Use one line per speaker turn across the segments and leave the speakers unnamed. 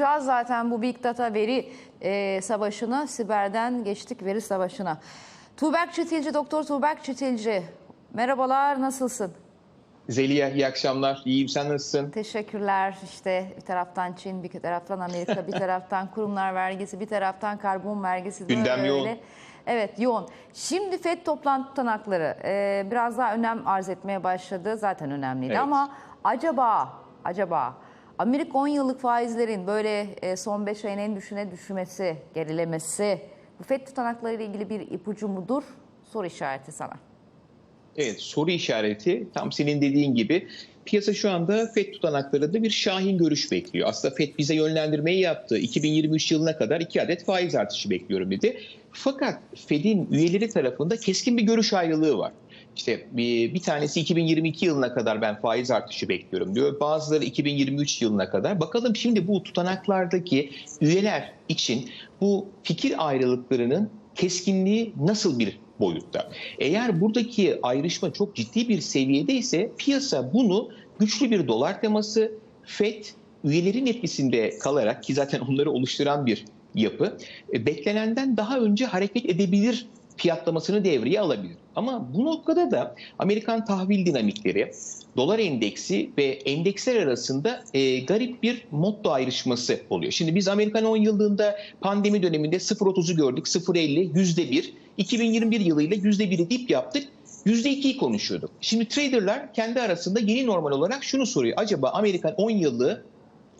Biraz zaten bu Big Data veri e, savaşını, siberden geçtik veri savaşına. Tuğberk Çetilci, Doktor Tuğberk Çetilci. Merhabalar, nasılsın?
Zeliha iyi akşamlar. İyiyim sen nasılsın?
Teşekkürler. İşte bir taraftan Çin, bir taraftan Amerika, bir taraftan kurumlar vergisi, bir taraftan karbon vergisi.
Gündem yoğun.
Evet yoğun. Şimdi FED toplantı tutanakları e, biraz daha önem arz etmeye başladı. Zaten önemliydi
Evet.
ama acaba, acaba Amerika 10 yıllık faizlerin böyle e, son 5 ayın en düşüne düşmesi, gerilemesi bu FED tutanakları ile ilgili bir ipucu mudur? Soru işareti sana.
Evet soru işareti tam senin dediğin gibi piyasa şu anda FED tutanaklarında bir şahin görüş bekliyor. Aslında FED bize yönlendirmeyi yaptı. 2023 yılına kadar 2 adet faiz artışı bekliyorum dedi. Fakat FED'in üyeleri tarafında keskin bir görüş ayrılığı var. İşte bir, bir tanesi 2022 yılına kadar ben faiz artışı bekliyorum diyor. Bazıları 2023 yılına kadar. Bakalım şimdi bu tutanaklardaki üyeler için bu fikir ayrılıklarının keskinliği nasıl bir boyutta? Eğer buradaki ayrışma çok ciddi bir seviyede ise piyasa bunu güçlü bir dolar teması, FED üyelerin etkisinde kalarak ki zaten onları oluşturan bir yapı e, beklenenden daha önce hareket edebilir fiyatlamasını devreye alabilir. Ama bu noktada da Amerikan tahvil dinamikleri, dolar endeksi ve endeksler arasında e, garip bir motto ayrışması oluyor. Şimdi biz Amerikan 10 yıllığında pandemi döneminde 0.30'u gördük, 0.50, %1. 2021 yılıyla %1'i dip yaptık. %2'yi konuşuyorduk. Şimdi traderlar kendi arasında yeni normal olarak şunu soruyor. Acaba Amerikan 10 yıllığı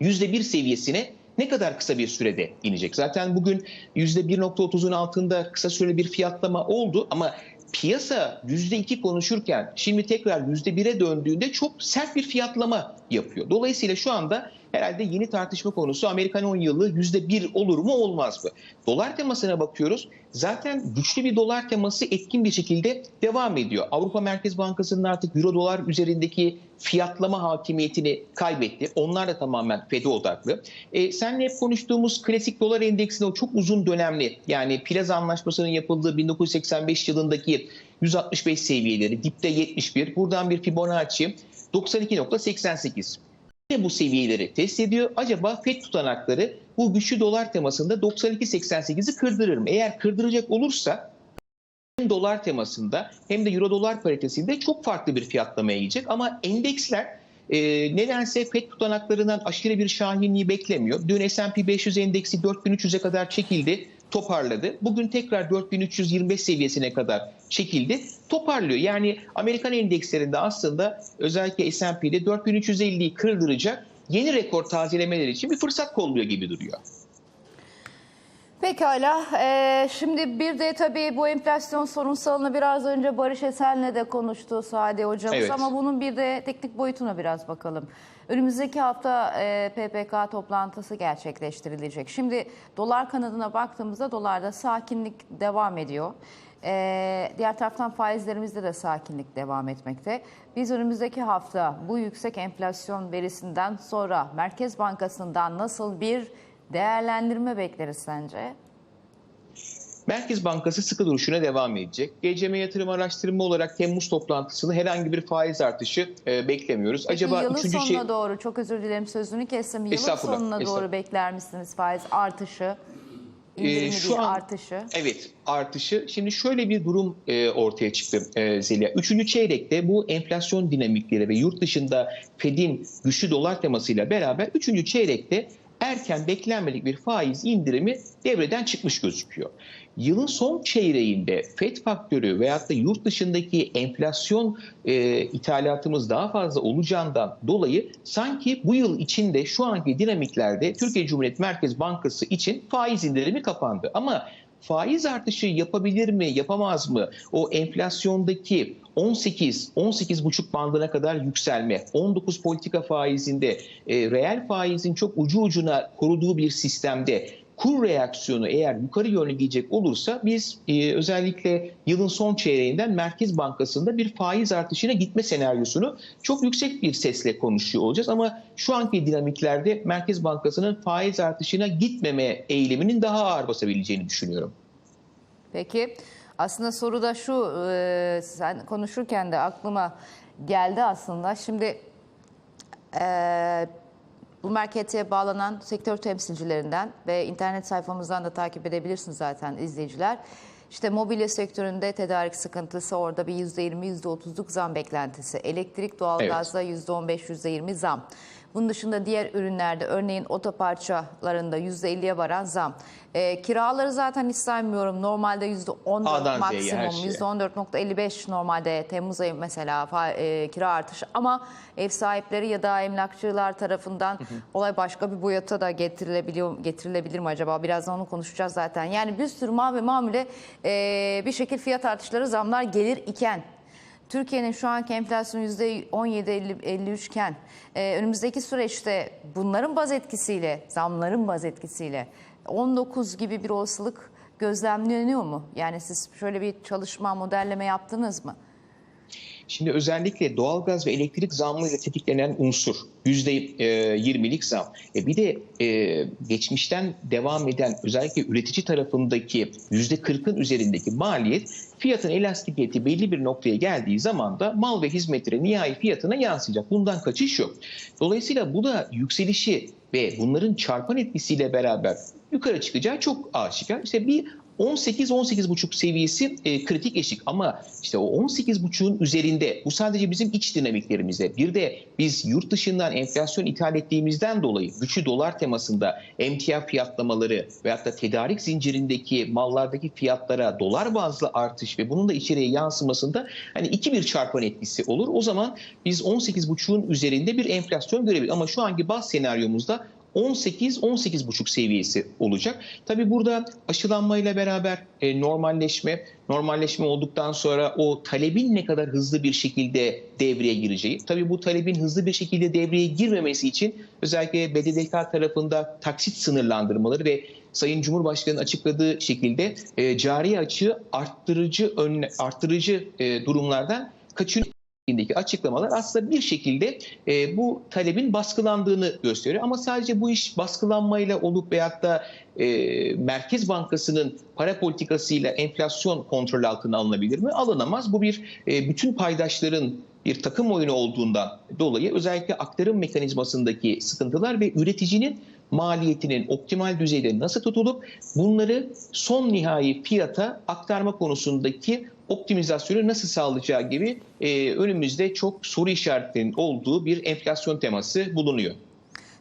%1 seviyesine ne kadar kısa bir sürede inecek? Zaten bugün %1.30'un altında kısa süreli bir fiyatlama oldu ama piyasa %2 konuşurken şimdi tekrar %1'e döndüğünde çok sert bir fiyatlama yapıyor. Dolayısıyla şu anda herhalde yeni tartışma konusu Amerikan 10 yıllığı %1 olur mu olmaz mı? Dolar temasına bakıyoruz. Zaten güçlü bir dolar teması etkin bir şekilde devam ediyor. Avrupa Merkez Bankası'nın artık euro dolar üzerindeki fiyatlama hakimiyetini kaybetti. Onlar da tamamen FED'e odaklı. E, senle hep konuştuğumuz klasik dolar endeksinde o çok uzun dönemli yani Plaza Anlaşması'nın yapıldığı 1985 yılındaki 165 seviyeleri, dipte 71, buradan bir Fibonacci 92.88 de bu seviyeleri test ediyor. Acaba FED tutanakları bu güçlü dolar temasında 92.88'i kırdırır mı? Eğer kırdıracak olursa hem dolar temasında hem de euro dolar paritesinde çok farklı bir fiyatlamaya gidecek. Ama endeksler e, nedense FED tutanaklarından aşırı bir şahinliği beklemiyor. Dün S&P 500 endeksi 4300'e kadar çekildi, toparladı. Bugün tekrar 4325 seviyesine kadar çekildi, toparlıyor. Yani Amerikan endekslerinde aslında özellikle S&P'de 4350'yi kırdıracak yeni rekor tazelemeleri için bir fırsat kolluyor gibi duruyor.
Pekala. Ee, şimdi bir de tabii bu enflasyon sorunsalını biraz önce Barış Esen'le de konuştu Sade hocamız
Evet.
ama bunun bir de teknik boyutuna biraz bakalım. Önümüzdeki hafta e, PPK toplantısı gerçekleştirilecek. Şimdi dolar kanadına baktığımızda dolarda sakinlik devam ediyor. Ee, diğer taraftan faizlerimizde de sakinlik devam etmekte. Biz önümüzdeki hafta bu yüksek enflasyon verisinden sonra Merkez Bankası'ndan nasıl bir değerlendirme bekleriz sence?
Merkez Bankası sıkı duruşuna devam edecek. GCM yatırım araştırma olarak Temmuz toplantısında herhangi bir faiz artışı e, beklemiyoruz.
Peki
Acaba
yılın
üçüncü
sonuna
şey
doğru çok özür dilerim sözünü kestim. Yılın sonuna doğru bekler misiniz faiz artışı?
Ee, şu an-
artışı.
Evet artışı. Şimdi şöyle bir durum e, ortaya çıktı e, Zeliha. Üçüncü çeyrekte bu enflasyon dinamikleri ve yurt dışında Fed'in güçlü dolar temasıyla beraber üçüncü çeyrekte erken beklenmedik bir faiz indirimi devreden çıkmış gözüküyor. Yılın son çeyreğinde FED faktörü veyahut da yurt dışındaki enflasyon e, ithalatımız daha fazla olacağından dolayı sanki bu yıl içinde şu anki dinamiklerde Türkiye Cumhuriyet Merkez Bankası için faiz indirimi kapandı. Ama faiz artışı yapabilir mi, yapamaz mı? O enflasyondaki 18, 18,5 bandına kadar yükselme, 19 politika faizinde, e, reel faizin çok ucu ucuna koruduğu bir sistemde kur reaksiyonu eğer yukarı yönlü gidecek olursa biz e, özellikle yılın son çeyreğinden Merkez Bankası'nda bir faiz artışına gitme senaryosunu çok yüksek bir sesle konuşuyor olacağız. Ama şu anki dinamiklerde Merkez Bankası'nın faiz artışına gitmeme eğiliminin daha ağır basabileceğini düşünüyorum.
Peki aslında soru da şu e, sen konuşurken de aklıma geldi aslında. Şimdi e, Bu markete bağlanan sektör temsilcilerinden ve internet sayfamızdan da takip edebilirsiniz zaten izleyiciler. İşte mobilya sektöründe tedarik sıkıntısı orada bir %20, %30'luk zam beklentisi. Elektrik, doğalgazda %15, %20 zam. Bunun dışında diğer ürünlerde örneğin otoparçalarında %50'ye varan zam. Ee, kiraları zaten hiç saymıyorum. Normalde %14
A'dan Z'ye her
maksimum,
şeye.
%14.55 normalde Temmuz ayı mesela fa- e, kira artışı ama ev sahipleri ya da emlakçılar tarafından olay başka bir boyuta da getirilebiliyor getirilebilir mi acaba? Birazdan onu konuşacağız zaten. Yani bir sürü mal ve mamule e, bir şekil fiyat artışları zamlar gelir iken Türkiye'nin şu anki enflasyonu %17-53 iken e, önümüzdeki süreçte bunların baz etkisiyle, zamların baz etkisiyle 19 gibi bir olasılık gözlemleniyor mu? Yani siz şöyle bir çalışma, modelleme yaptınız mı?
Şimdi özellikle doğalgaz ve elektrik zammıyla tetiklenen unsur %20'lik zam. E bir de e, geçmişten devam eden özellikle üretici tarafındaki %40'ın üzerindeki maliyet fiyatın elastikiyeti belli bir noktaya geldiği zaman da mal ve hizmetlerin nihai fiyatına yansıyacak. Bundan kaçış yok. Dolayısıyla bu da yükselişi ve bunların çarpan etkisiyle beraber yukarı çıkacağı çok aşikar. İşte bir 18-18,5 seviyesi e, kritik eşik ama işte o 18,5'un üzerinde bu sadece bizim iç dinamiklerimizde bir de biz yurt dışından enflasyon ithal ettiğimizden dolayı güçlü dolar temasında emtia fiyatlamaları veyahut da tedarik zincirindeki mallardaki fiyatlara dolar bazlı artış ve bunun da içeriye yansımasında hani iki bir çarpan etkisi olur. O zaman biz 18,5'un üzerinde bir enflasyon görebiliriz ama şu anki baz senaryomuzda 18-18,5 seviyesi olacak. Tabii burada aşılanmayla beraber e, normalleşme, normalleşme olduktan sonra o talebin ne kadar hızlı bir şekilde devreye gireceği. Tabii bu talebin hızlı bir şekilde devreye girmemesi için özellikle BDDK tarafında taksit sınırlandırmaları ve Sayın Cumhurbaşkanı'nın açıkladığı şekilde e, cari açığı arttırıcı önle, arttırıcı e, durumlardan kaçınıyor şeklindeki açıklamalar aslında bir şekilde e, bu talebin baskılandığını gösteriyor. Ama sadece bu iş baskılanmayla olup veyahut da e, Merkez Bankası'nın para politikasıyla enflasyon kontrol altına alınabilir mi? Alınamaz. Bu bir e, bütün paydaşların bir takım oyunu olduğundan dolayı özellikle aktarım mekanizmasındaki sıkıntılar ve üreticinin maliyetinin optimal düzeyde nasıl tutulup bunları son nihai fiyata aktarma konusundaki optimizasyonu nasıl sağlayacağı gibi e, önümüzde çok soru işaretlerinin olduğu bir enflasyon teması bulunuyor.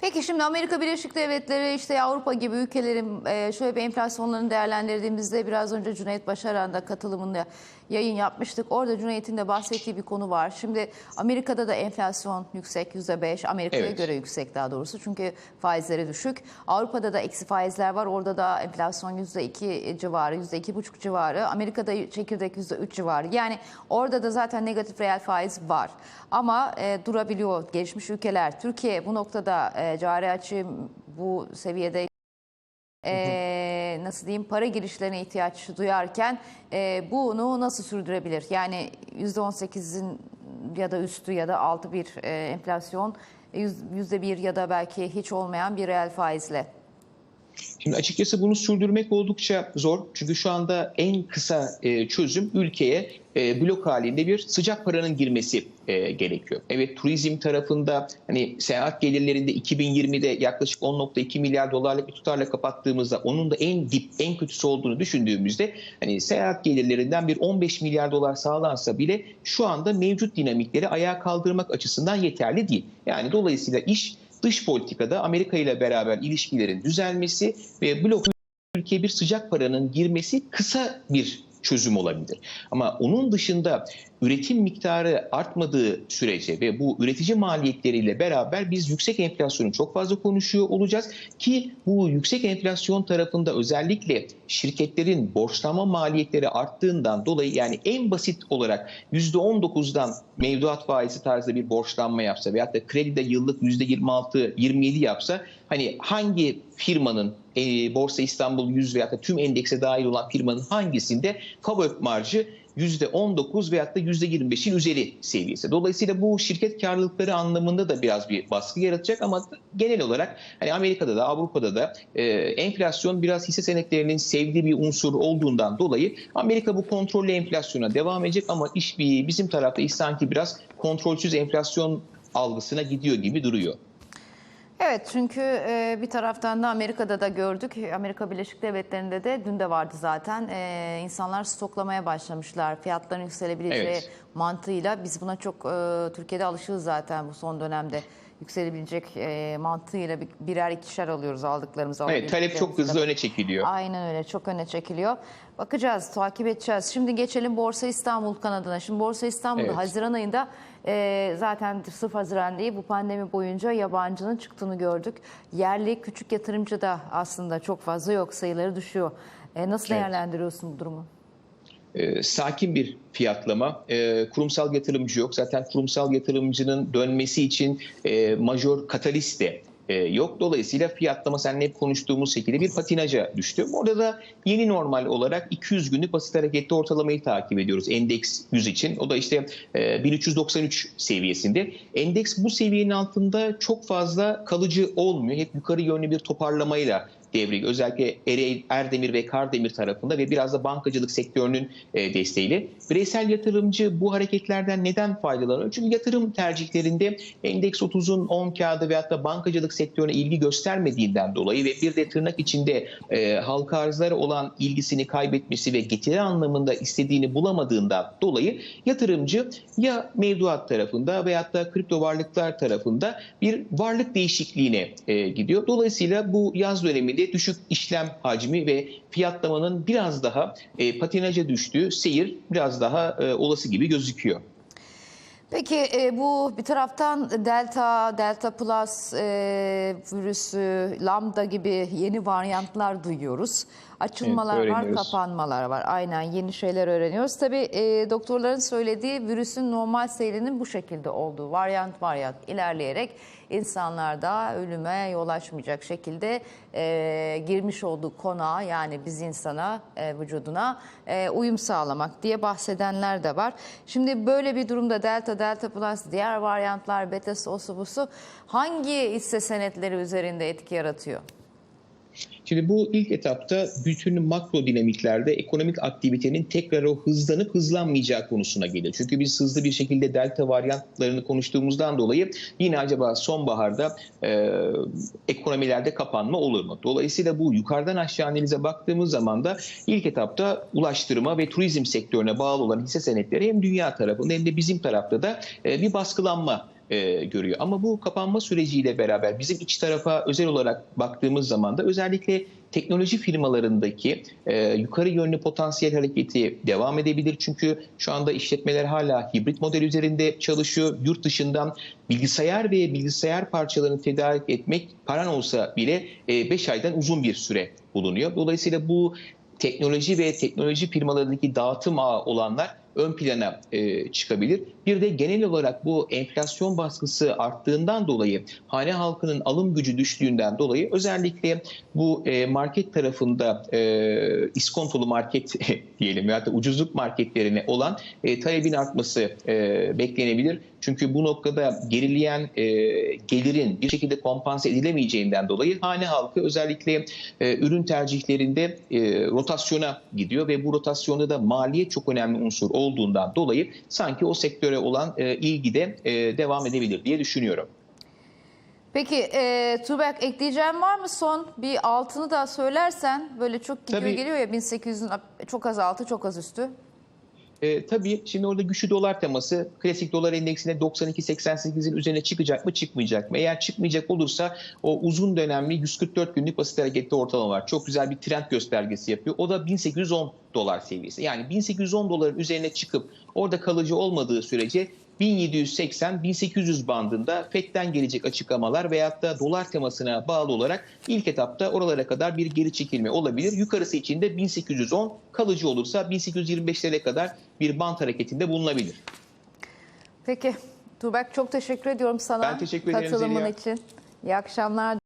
Peki şimdi Amerika Birleşik Devletleri işte Avrupa gibi ülkelerin e, şöyle bir enflasyonlarını değerlendirdiğimizde biraz önce Cüneyt Başaran da katılımında yayın yapmıştık. Orada Cüneyt'in de bahsettiği bir konu var. Şimdi Amerika'da da enflasyon yüksek %5 Amerika'ya
Evet.
göre yüksek daha doğrusu çünkü faizleri düşük. Avrupa'da da eksi faizler var. Orada da enflasyon %2 civarı, %2,5 civarı. Amerika'da çekirdek %3 civarı. Yani orada da zaten negatif reel faiz var. Ama e, durabiliyor gelişmiş ülkeler. Türkiye bu noktada e, cari açı bu seviyede e, nasıl diyeyim para girişlerine ihtiyaç duyarken e, bunu nasıl sürdürebilir? Yani %18'in ya da üstü ya da altı bir e, enflasyon yüzde bir ya da belki hiç olmayan bir reel faizle.
Şimdi açıkçası bunu sürdürmek oldukça zor. Çünkü şu anda en kısa e, çözüm ülkeye e, blok halinde bir sıcak paranın girmesi e, gerekiyor. Evet turizm tarafında hani seyahat gelirlerinde 2020'de yaklaşık 10.2 milyar dolarlık bir tutarla kapattığımızda onun da en dip, en kötüsü olduğunu düşündüğümüzde hani seyahat gelirlerinden bir 15 milyar dolar sağlansa bile şu anda mevcut dinamikleri ayağa kaldırmak açısından yeterli değil. Yani dolayısıyla iş dış politikada Amerika ile beraber ilişkilerin düzelmesi ve blok ülkeye bir sıcak paranın girmesi kısa bir çözüm olabilir. Ama onun dışında üretim miktarı artmadığı sürece ve bu üretici maliyetleriyle beraber biz yüksek enflasyonu çok fazla konuşuyor olacağız ki bu yüksek enflasyon tarafında özellikle şirketlerin borçlanma maliyetleri arttığından dolayı yani en basit olarak %19'dan mevduat faizi tarzda bir borçlanma yapsa veyahut da kredide yıllık %26-27 yapsa hani hangi firmanın e, Borsa İstanbul 100 veyahut tüm endekse dahil olan firmanın hangisinde kabul marjı %19 veyahut da %25'in üzeri seviyesi. Dolayısıyla bu şirket karlılıkları anlamında da biraz bir baskı yaratacak ama genel olarak hani Amerika'da da Avrupa'da da e, enflasyon biraz hisse senetlerinin sevdiği bir unsur olduğundan dolayı Amerika bu kontrollü enflasyona devam edecek ama iş bir bizim tarafta iş sanki biraz kontrolsüz enflasyon algısına gidiyor gibi duruyor.
Evet çünkü e, bir taraftan da Amerika'da da gördük. Amerika Birleşik Devletleri'nde de dün de vardı zaten. E, insanlar stoklamaya başlamışlar. Fiyatların yükselebileceği
Evet.
mantığıyla. Biz buna çok e, Türkiye'de alışığız zaten bu son dönemde. Yükselebilecek e, mantığıyla bir- birer ikişer alıyoruz aldıklarımızı.
Evet talep çok hızlı öne çekiliyor.
Aynen öyle çok öne çekiliyor. Bakacağız, takip edeceğiz. Şimdi geçelim Borsa İstanbul kanadına. Şimdi Borsa İstanbul'da
Evet.
Haziran ayında e, zaten sırf Haziran değil bu pandemi boyunca yabancının çıktığını gördük. Yerli küçük yatırımcı da aslında çok fazla yok sayıları düşüyor. E, nasıl
Evet.
değerlendiriyorsun bu durumu?
E, sakin bir fiyatlama. E, kurumsal yatırımcı yok. Zaten kurumsal yatırımcının dönmesi için e, majör katalist de e, yok. Dolayısıyla fiyatlama seninle hep konuştuğumuz şekilde bir patinaja düştü. Orada da yeni normal olarak 200 günlük basit hareketli ortalamayı takip ediyoruz Endeks 100 için. O da işte e, 1393 seviyesinde. Endeks bu seviyenin altında çok fazla kalıcı olmuyor. Hep yukarı yönlü bir toparlamayla devreye özellikle Erdemir ve Kardemir tarafında ve biraz da bankacılık sektörünün e, desteğiyle. Bireysel yatırımcı bu hareketlerden neden faydalanıyor? Çünkü yatırım tercihlerinde Endeks 30'un 10 kağıdı veyahut da bankacılık sektörüne ilgi göstermediğinden dolayı ve bir de tırnak içinde e, halka arzlara olan ilgisini kaybetmesi ve getiri anlamında istediğini bulamadığından dolayı yatırımcı ya mevduat tarafında veyahut da kripto varlıklar tarafında bir varlık değişikliğine e, gidiyor. Dolayısıyla bu yaz döneminde düşük işlem hacmi ve fiyatlamanın biraz daha e, patinaja düştüğü seyir biraz daha e, olası gibi gözüküyor.
Peki e, bu bir taraftan Delta, Delta Plus e, virüsü, Lambda gibi yeni varyantlar duyuyoruz. Açılmalar
Evet,
var, kapanmalar var. Aynen yeni şeyler öğreniyoruz. Tabii e, doktorların söylediği virüsün normal seyrinin bu şekilde olduğu. Varyant varyant ilerleyerek insanlarda ölüme yol açmayacak şekilde e, girmiş olduğu konağa yani biz insana, e, vücuduna e, uyum sağlamak diye bahsedenler de var. Şimdi böyle bir durumda Delta, Delta Plus, diğer varyantlar, betası, osu busu hangi hisse senetleri üzerinde etki yaratıyor?
Şimdi bu ilk etapta bütün makro dinamiklerde ekonomik aktivitenin tekrar o hızlanıp hızlanmayacağı konusuna gelir. Çünkü biz hızlı bir şekilde delta varyantlarını konuştuğumuzdan dolayı yine acaba sonbaharda e, ekonomilerde kapanma olur mu? Dolayısıyla bu yukarıdan aşağı analize baktığımız zaman da ilk etapta ulaştırma ve turizm sektörüne bağlı olan hisse senetleri hem dünya tarafında hem de bizim tarafta da e, bir baskılanma e, görüyor. Ama bu kapanma süreciyle beraber bizim iç tarafa özel olarak baktığımız zaman da özellikle teknoloji firmalarındaki e, yukarı yönlü potansiyel hareketi devam edebilir. Çünkü şu anda işletmeler hala hibrit model üzerinde çalışıyor. Yurt dışından bilgisayar ve bilgisayar parçalarını tedarik etmek paran olsa bile 5 aydan uzun bir süre bulunuyor. Dolayısıyla bu teknoloji ve teknoloji firmalarındaki dağıtım ağı olanlar ön plana e, çıkabilir. Bir de genel olarak bu enflasyon baskısı arttığından dolayı hane halkının alım gücü düştüğünden dolayı özellikle bu e, market tarafında e, iskontolu market diyelim ya da ucuzluk marketlerine olan e, talebin artması e, beklenebilir. Çünkü bu noktada gerileyen e, gelirin bir şekilde kompanse edilemeyeceğinden dolayı hane halkı özellikle e, ürün tercihlerinde e, rotasyona gidiyor ve bu rotasyonda da maliyet çok önemli unsur olduğundan dolayı sanki o sektöre olan e, ilgi de e, devam edebilir diye düşünüyorum.
Peki e, Tuğberk ekleyeceğim var mı son? Bir altını da söylersen böyle çok gidiyor
Tabii.
geliyor ya 1800'ün çok az altı çok az üstü.
E, tabii şimdi orada güçlü dolar teması klasik dolar endeksinde 92.88'in üzerine çıkacak mı çıkmayacak mı? Eğer çıkmayacak olursa o uzun dönemli 144 günlük basit hareketli ortalama var. Çok güzel bir trend göstergesi yapıyor. O da 1810 dolar seviyesi. Yani 1810 doların üzerine çıkıp orada kalıcı olmadığı sürece 1780-1800 bandında FED'den gelecek açıklamalar veyahut da dolar temasına bağlı olarak ilk etapta oralara kadar bir geri çekilme olabilir. Yukarısı için de 1810 kalıcı olursa 1825'lere kadar bir band hareketinde bulunabilir.
Peki Tuğberk çok teşekkür ediyorum sana
Ben teşekkür ederim
katılımın
Zeliha.
için. İyi akşamlar.